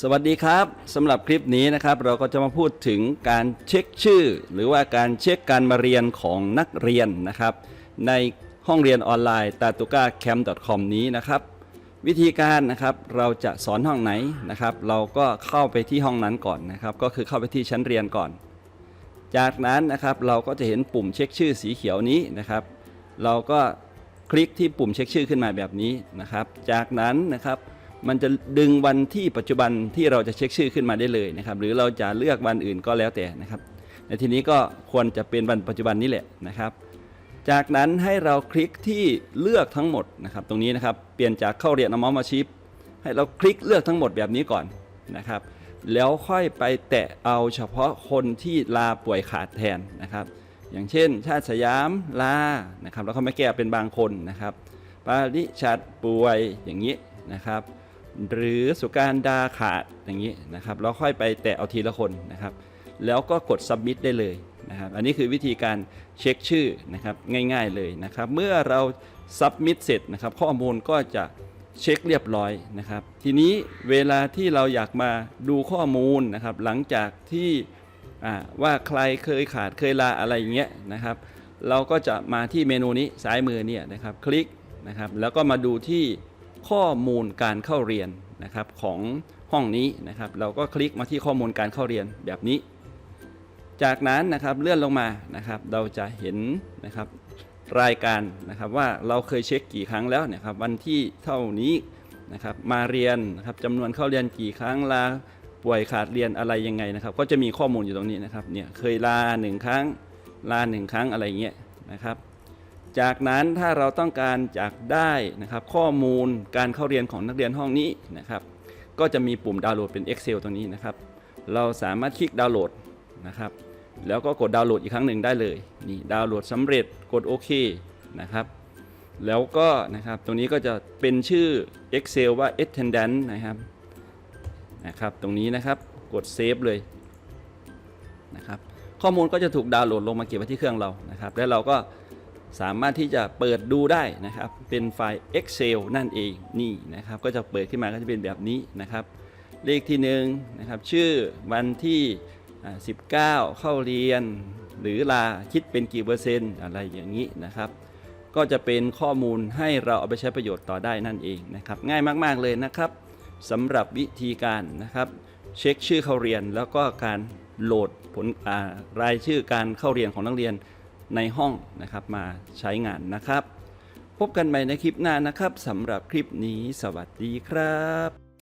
สวัสดีครับสำหรับคลิปนี้นะครับเราก็จะมาพูดถึงการเช็คชื่อ หรือว่าการเช็คการมาเรียนของนักเรียนนะครับ ในห้องเรียนออนไลน์ t a t u k a c a m c o m นี้นะครับ วิธีการนะครับเราจะสอนห้องไหนนะครับ เราก็เข้าไปที่ห้องนั้นก่อนนะครับ ก็คือเข้าไปที่ชั้นเรียนก่อน จากนั้นนะครับเราก็จะเห็นปุ่มเช็คชื่อสีเขียวนี้นะครับ เราก็คลิกที่ปุ่มเช็คชื่อขึ้นมาแบบนี้นะครับ จากนั้นนะครับ มันจะดึงวันที่ปัจจุบันที่เราจะเช็คชื่อขึ้นมาได้เลยนะครับ หรือเราจะเลือกวันอื่นก็แล้วแต่นะครับ ในทีนี้ก็ควรจะเป็นวันปัจจุบันนี้แหละนะครับ จากนั้นให้เราคลิกที่เลือกทั้งหมดนะครับ ตรงนี้นะครับ เปลี่ยนจากเข้าเรียนอมอมาชิป ให้เราคลิกเลือกทั้งหมดแบบนี้ก่อนนะครับ แล้วค่อยไปแตะเอาเฉพาะคนที่ลาป่วยขาดแทนนะครับ อย่างเช่น ชาติสยามลา นะครับ แล้วเขาไม่แก้เป็นบางคนนะครับปาริชัดป่วยอย่างนี้นะครับ หรือสุการดาขาดอย่างนี้นะครับแล้วค่อยไปแตะเอาทีละคนนะครับ แล้วก็กด submit ได้เลยนะครับ อันนี้คือวิธีการเช็คชื่อนะครับง่ายๆเลยนะครับ เมื่อเรา submit เสร็จนะครับ ข้อมูลก็จะเช็คเรียบร้อยนะครับ ทีนี้เวลาที่เราอยากมาดูข้อมูลนะครับ หลังจากที่ว่าใครเคยขาดเคยลาอะไรอย่างเงี้ยนะครับ เราก็จะมาที่เมนูนี้ซ้ายมือเนี่ยนะครับ คลิกนะครับ แล้วก็มาดูที่ ข้อมูลการเข้าเรียนนะครับของห้องนี้นะครับ เราก็คลิกมาที่ข้อมูลการเข้าเรียนแบบนี้ จากนั้นนะครับเลื่อนลงมานะครับ เราจะเห็นนะครับรายการนะครับว่าเราเคยเช็คกี่ครั้งแล้วนะครับ วันที่เท่านี้นะครับมาเรียนนะครับจำนวนเข้าเรียนกี่ครั้งลาป่วยขาดเรียนอะไรยังไงนะครับ ก็จะมีข้อมูลอยู่ตรงนี้นะครับเนี่ยเคยลาหนึ่งครั้งลาหนึ่งครั้งอะไรเงี้ยนะครับ จากนั้นถ้าเราต้องการจากได้นะครับข้อมูลการเข้าเรียนของนักเรียนห้องนี้นะครับก็จะมีปุ่มดาวน์โหลดเป็น Excel ตรงนี้นะครับ เราสามารถคลิกดาวน์โหลดนะครับ แล้วก็กดดาวน์โหลดอีกครั้งหนึ่งได้เลยนี่ดาวน์โหลดสำเร็จกดโอเคนะครับ แล้วก็นะครับตรงนี้ก็จะเป็นชื่อ Excel ว่า attendance นะครับนะครับตรงนี้นะครับกดเซฟเลยนะครับข้อมูลก็จะถูกดาวน์โหลดลงมาเก็บไว้ที่เครื่องเรานะครับ แล้วเราก็ สามารถที่จะเปิดดูได้นะครับ เป็นไฟล์ Excel นั่นเองนี่นะครับ ก็จะเปิดขึ้นมาก็จะเป็นแบบนี้นะครับ เลขที่หนึ่งนะครับชื่อวันที่ 19 เข้าเรียน หรือลาคิดเป็นกี่เปอร์เซ็นต์อะไรอย่างนี้นะครับ ก็จะเป็นข้อมูลให้เราเอาไปใช้ประโยชน์ต่อได้นั่นเองนะครับ ง่ายมากๆเลยนะครับสำหรับวิธีการนะครับ เช็คชื่อเข้าเรียนแล้วก็การโหลดผลรายชื่อการเข้าเรียนของนักเรียน ในห้องนะครับมาใช้งานนะครับ พบกันใหม่ในคลิปหน้านะครับสำหรับคลิปนี้สวัสดีครับ